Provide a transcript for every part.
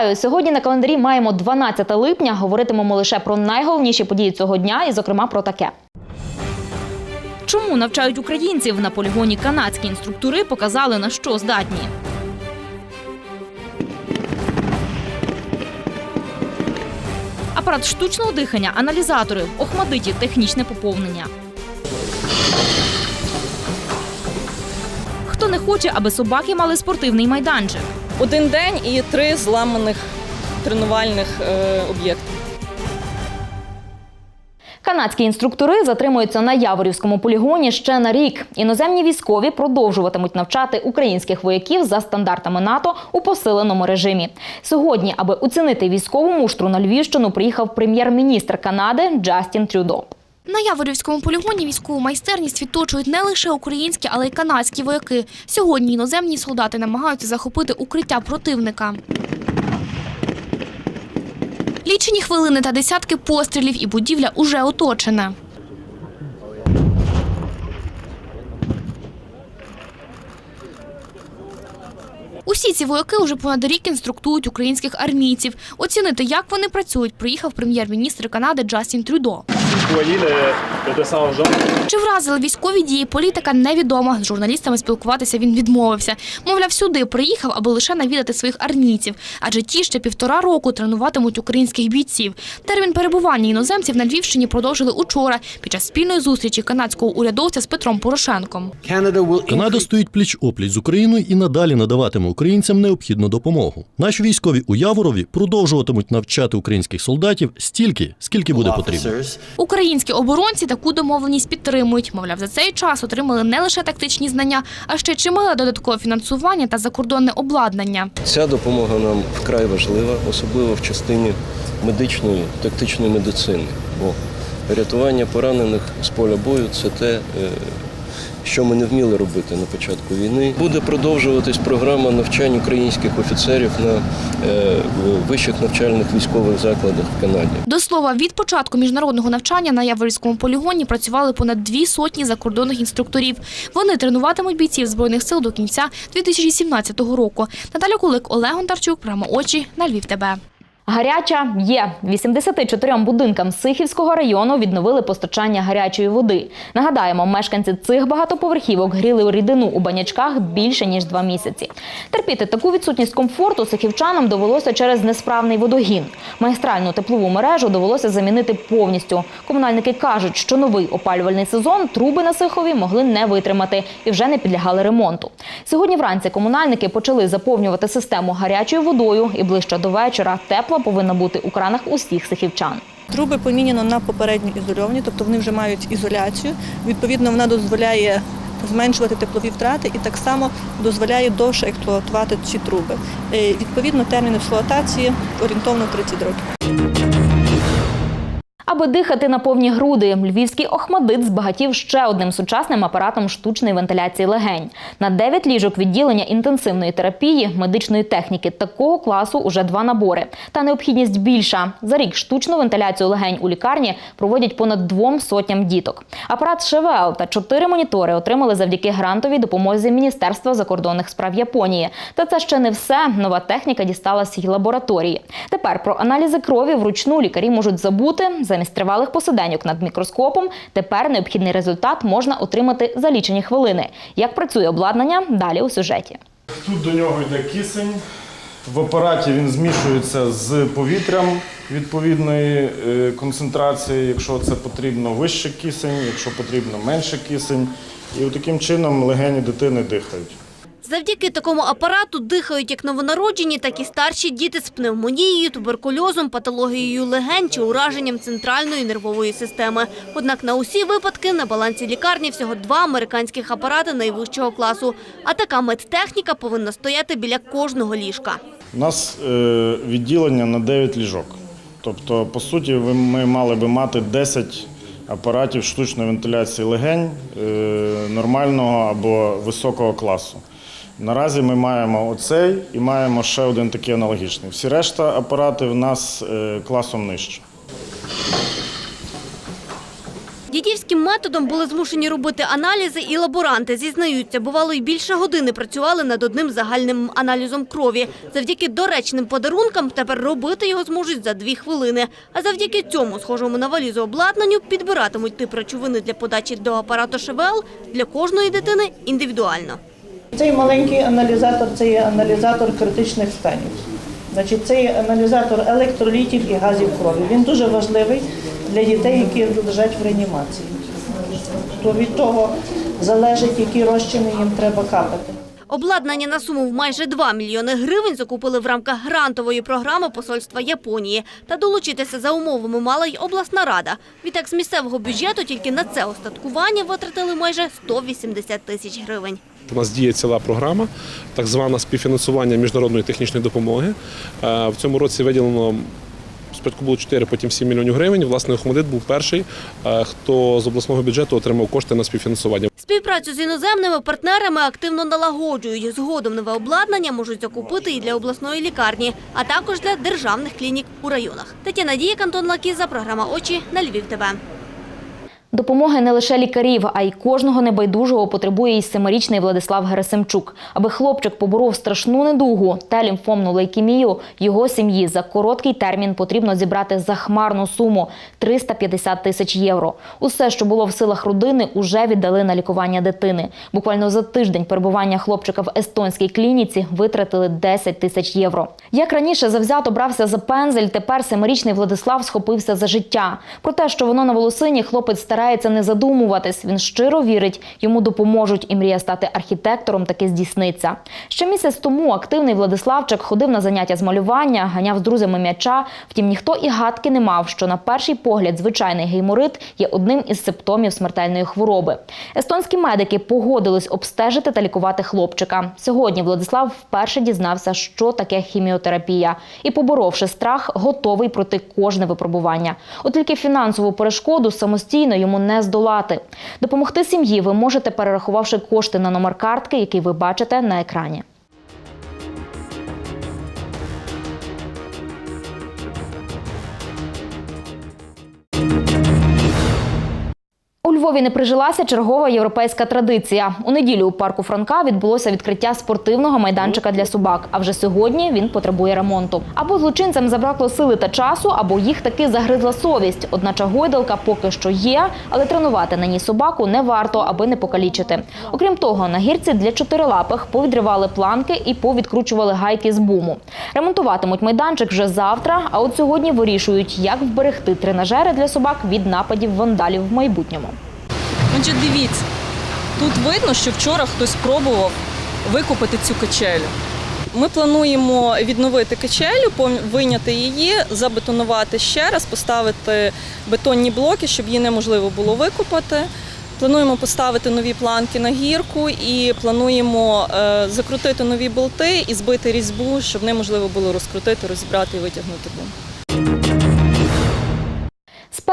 Вітаю! Сьогодні на календарі маємо 12 липня. Говоритимемо лише про найголовніші події цього дня, і, зокрема, про таке. Чому навчають українців на полігоні канадські інструктори показали на що здатні? Апарат штучного дихання, аналізатори, Охмадиті технічне поповнення. Хто не хоче, аби собаки мали спортивний майданчик? Один день і три зламаних тренувальних е, об'єкти. Канадські інструктори затримуються на Яворівському полігоні ще на рік. Іноземні військові продовжуватимуть навчати українських вояків за стандартами НАТО у посиленому режимі. Сьогодні, аби оцінити військову муштру на Львівщину, приїхав прем'єр-міністр Канади Джастін Трюдо. На Яворівському полігоні військову майстерність відточують не лише українські, але й канадські вояки. Сьогодні іноземні солдати намагаються захопити укриття противника. Лічені хвилини та десятки пострілів і будівля уже оточена. Усі ці вояки уже понад рік інструктують українських армійців. Оцінити, як вони працюють, приїхав прем'єр-міністр Канади Джастін Трюдо. Jaune Чи вразили військові дії політика, невідомо. З журналістами спілкуватися він відмовився. Мовляв, сюди приїхав, аби лише навідати своїх армійців, адже ті ще півтора року тренуватимуть українських бійців. Термін перебування іноземців на Львівщині продовжили учора під час спільної зустрічі канадського урядовця з Петром Порошенком. Канада стоїть пліч опліч з Україною і надалі надаватиме українцям необхідну допомогу. Наші військові у Яворові продовжуватимуть навчати українських солдатів стільки, скільки буде потрібно. Українські оборонці таку домовленість підтримують. Мовляв, за цей час отримали не лише тактичні знання, а ще чимале додаткове фінансування та закордонне обладнання. Ця допомога нам вкрай важлива, особливо в частині медичної, тактичної медицини. Бо рятування поранених з поля бою це те, е, що ми не вміли робити на початку війни. Буде продовжуватись програма навчань українських офіцерів на е, вищих навчальних військових закладах в Канаді. До слова, від початку міжнародного навчання на Яворівському полігоні працювали понад дві сотні закордонних інструкторів. Вони тренуватимуть бійців збройних сил до кінця 2017 року. Наталя Кулик, Олег Гонтарчук, прямо очі на Львів. ТБ. Гаряча є 84 будинкам Сихівського району відновили постачання гарячої води. Нагадаємо, мешканці цих багатоповерхівок гріли рідину у банячках більше ніж два місяці. Терпіти таку відсутність комфорту сихівчанам довелося через несправний водогін. Магістральну теплову мережу довелося замінити повністю. Комунальники кажуть, що новий опалювальний сезон труби на Сихові могли не витримати і вже не підлягали ремонту. Сьогодні вранці комунальники почали заповнювати систему гарячою водою, і ближче до вечора тепла повинна бути у кранах усіх сихівчан. Труби поміняно на попередньо ізольовані, тобто вони вже мають ізоляцію. Відповідно, вона дозволяє зменшувати теплові втрати і так само дозволяє довше експлуатувати ці труби. Е, Відповідно, термін експлуатації орієнтовно 30 років. Аби дихати на повні груди, львівський охмадит збагатів ще одним сучасним апаратом штучної вентиляції легень. На 9 ліжок відділення інтенсивної терапії, медичної техніки такого класу уже два набори. Та необхідність більша. За рік штучну вентиляцію легень у лікарні проводять понад двом сотням діток. Апарат ШВЛ та чотири монітори отримали завдяки грантовій допомозі Міністерства закордонних справ Японії. Та це ще не все. Нова техніка дісталася й лабораторії. Тепер про аналізи крові вручну лікарі можуть забути. Замість тривалих посиденьок над мікроскопом тепер необхідний результат можна отримати за лічені хвилини. Як працює обладнання, далі у сюжеті. Тут до нього йде кисень. В апараті він змішується з повітрям відповідної е, концентрації, якщо це потрібно вище кисень, якщо потрібно менше кисень. І таким чином легені дитини дихають. Завдяки такому апарату дихають як новонароджені, так і старші діти з пневмонією, туберкульозом, патологією легень чи ураженням центральної нервової системи. Однак на усі випадки на балансі лікарні всього два американських апарати найвищого класу. А така медтехніка повинна стояти біля кожного ліжка. У нас е, відділення на 9 ліжок. Тобто, по суті, ми мали би мати 10 апаратів штучної вентиляції легень е, нормального або високого класу. Наразі ми маємо оцей і маємо ще один такий аналогічний. Всі решта апарати в нас е, класом нижче. Дідівським методом були змушені робити аналізи і лаборанти. Зізнаються, бувало й більше години працювали над одним загальним аналізом крові. Завдяки доречним подарункам тепер робити його зможуть за дві хвилини. А завдяки цьому, схожому на валізу обладнанню, підбиратимуть тип речовини для подачі до апарату ШВЛ для кожної дитини індивідуально. Цей маленький аналізатор це є аналізатор критичних станів. Значить, це є аналізатор електролітів і газів крові. Він дуже важливий для дітей, які лежать в реанімації. То від того залежить, які розчини їм треба капати. Обладнання на суму в майже 2 мільйони гривень закупили в рамках грантової програми посольства Японії. Та долучитися за умовами мала й обласна рада. Відтак з місцевого бюджету тільки на це остаткування витратили майже 180 тисяч гривень. У нас діє ціла програма, так звана співфінансування міжнародної технічної допомоги. Е, В цьому році виділено спочатку було 4, потім 7 мільйонів гривень. Власне, Охмадит був перший, е, хто з обласного бюджету отримав кошти на співфінансування. Співпрацю з іноземними партнерами активно налагоджують. Згодом нове обладнання можуть закупити і для обласної лікарні, а також для державних клінік у районах. Тетяна Дієк, Антон Лакіза, програма «Очі» на Львів ТВ. Допомоги не лише лікарів, а й кожного небайдужого потребує і семирічний Владислав Герасимчук. Аби хлопчик поборов страшну недугу та лімфомну лейкемію, його сім'ї за короткий термін потрібно зібрати захмарну суму – 350 тисяч євро. Усе, що було в силах родини, уже віддали на лікування дитини. Буквально за тиждень перебування хлопчика в естонській клініці витратили 10 тисяч євро. Як раніше завзято брався за пензель, тепер семирічний Владислав схопився за життя. Про те, що воно на волосині, хлопець старається не задумуватись. Він щиро вірить, йому допоможуть і мріє стати архітектором таки здійсниться. Ще місяць тому активний Владиславчик ходив на заняття з малювання, ганяв з друзями м'яча. Втім, ніхто і гадки не мав, що на перший погляд звичайний гейморит є одним із симптомів смертельної хвороби. Естонські медики погодились обстежити та лікувати хлопчика. Сьогодні Владислав вперше дізнався, що таке хіміотерапія, і, поборовши страх, готовий пройти кожне випробування. От тільки фінансову перешкоду самостійно йому не здолати. Допомогти сім'ї ви можете, перерахувавши кошти на номер картки, який ви бачите на екрані. У Львові не прижилася чергова європейська традиція. У неділю у парку Франка відбулося відкриття спортивного майданчика для собак. А вже сьогодні він потребує ремонту. Або злочинцям забракло сили та часу, або їх таки загризла совість. Одначе гойдалка поки що є, але тренувати на ній собаку не варто, аби не покалічити. Окрім того, на гірці для чотирилапих повідривали планки і повідкручували гайки з буму. Ремонтуватимуть майданчик вже завтра. А от сьогодні вирішують, як вберегти тренажери для собак від нападів вандалів в майбутньому. Отже, дивіться, тут видно, що вчора хтось пробував викупити цю качелю. Ми плануємо відновити качелю, вийняти її, забетонувати ще раз, поставити бетонні блоки, щоб її неможливо було викопати. Плануємо поставити нові планки на гірку і плануємо е, закрутити нові болти і збити різьбу, щоб неможливо було розкрутити, розібрати і витягнути бум.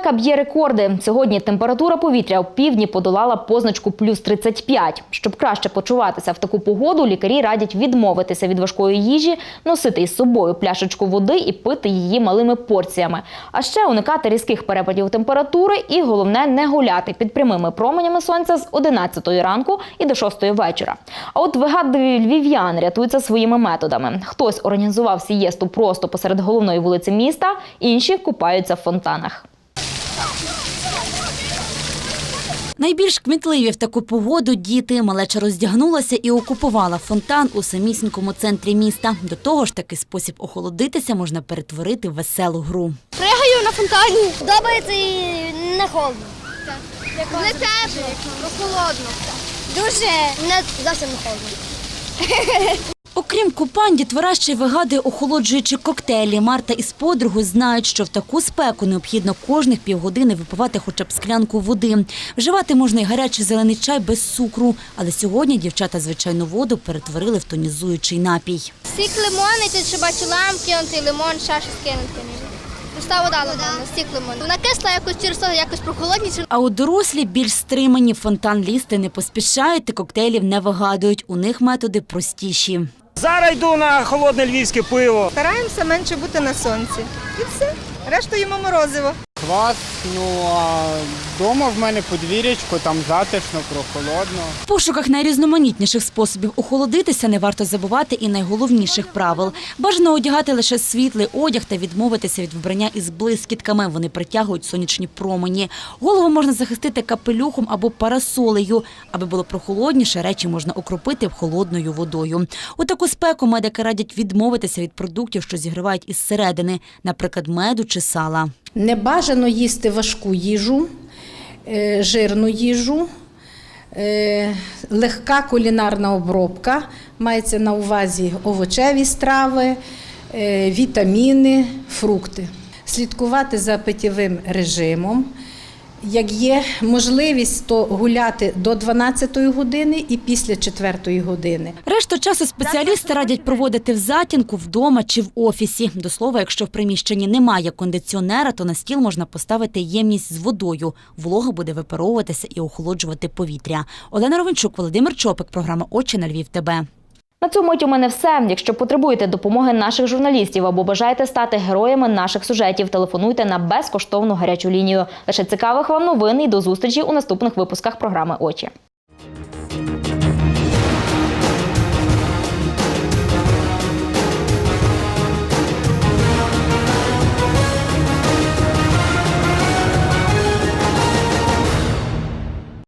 Спека б'є рекорди. Сьогодні температура повітря у півдні подолала позначку плюс 35. Щоб краще почуватися в таку погоду, лікарі радять відмовитися від важкої їжі, носити із собою пляшечку води і пити її малими порціями. А ще уникати різких перепадів температури і головне не гуляти під прямими променями сонця з 11 ранку і до 6 вечора. А от вигадливі львів'яни рятуються своїми методами. Хтось організував сієсту просто посеред головної вулиці міста, інші купаються в фонтанах. Найбільш кмітливі в таку погоду діти. Малеча роздягнулася і окупувала фонтан у самісінькому центрі міста. До того ж, такий спосіб охолодитися можна перетворити в веселу гру. Пригаю на фонтані. Подобається і не холодно. Не тепло, прохолодно. Дуже не зовсім не холодно. Окрім купань, дітвора ще й вигадує охолоджуючі коктейлі. Марта із подругою знають, що в таку спеку необхідно кожних півгодини випивати хоча б склянку води. Вживати можна й гарячий зелений чай без цукру. Але сьогодні дівчата звичайну воду перетворили в тонізуючий напій. Стік лимон, і тут ще бачу лам кинути, лимон, ще щось. Пуста вода лимонна, стік лимон. Вона кисла якось через то якось прохолодніше. А от дорослі більш стримані фонтан лізти не поспішають і коктейлів не вигадують. У них методи простіші. Зараз йду на холодне львівське пиво. Стараємося менше бути на сонці. І все. Решту їмо морозиво. Квас, Ну а вдома в мене подвір'ячко, там затишно, прохолодно. В пошуках найрізноманітніших способів охолодитися не варто забувати і найголовніших правил. Бажано одягати лише світлий одяг та відмовитися від вбрання із блискітками. Вони притягують сонячні промені. Голову можна захистити капелюхом або парасолею. Аби було прохолодніше, речі можна окропити холодною водою. У таку спеку медики радять відмовитися від продуктів, що зігрівають із середини, наприклад, меду чи сала. Не бажано їсти важку їжу, е, жирну їжу, е, легка кулінарна обробка, мається на увазі овочеві страви, е, вітаміни, фрукти. Слідкувати за питєвим режимом. Як є можливість, то гуляти до 12 години і після 4 години. Решту часу спеціалісти радять проводити в затінку вдома чи в офісі. До слова, якщо в приміщенні немає кондиціонера, то на стіл можна поставити ємність з водою. Волога буде випаровуватися і охолоджувати повітря. Олена Ровенчук, Володимир Чопик, програма Очі на Львів. ТБ. На цьому мить у мене все. Якщо потребуєте допомоги наших журналістів або бажаєте стати героями наших сюжетів, телефонуйте на безкоштовну гарячу лінію. Лише цікавих вам новин і до зустрічі у наступних випусках програми Очі.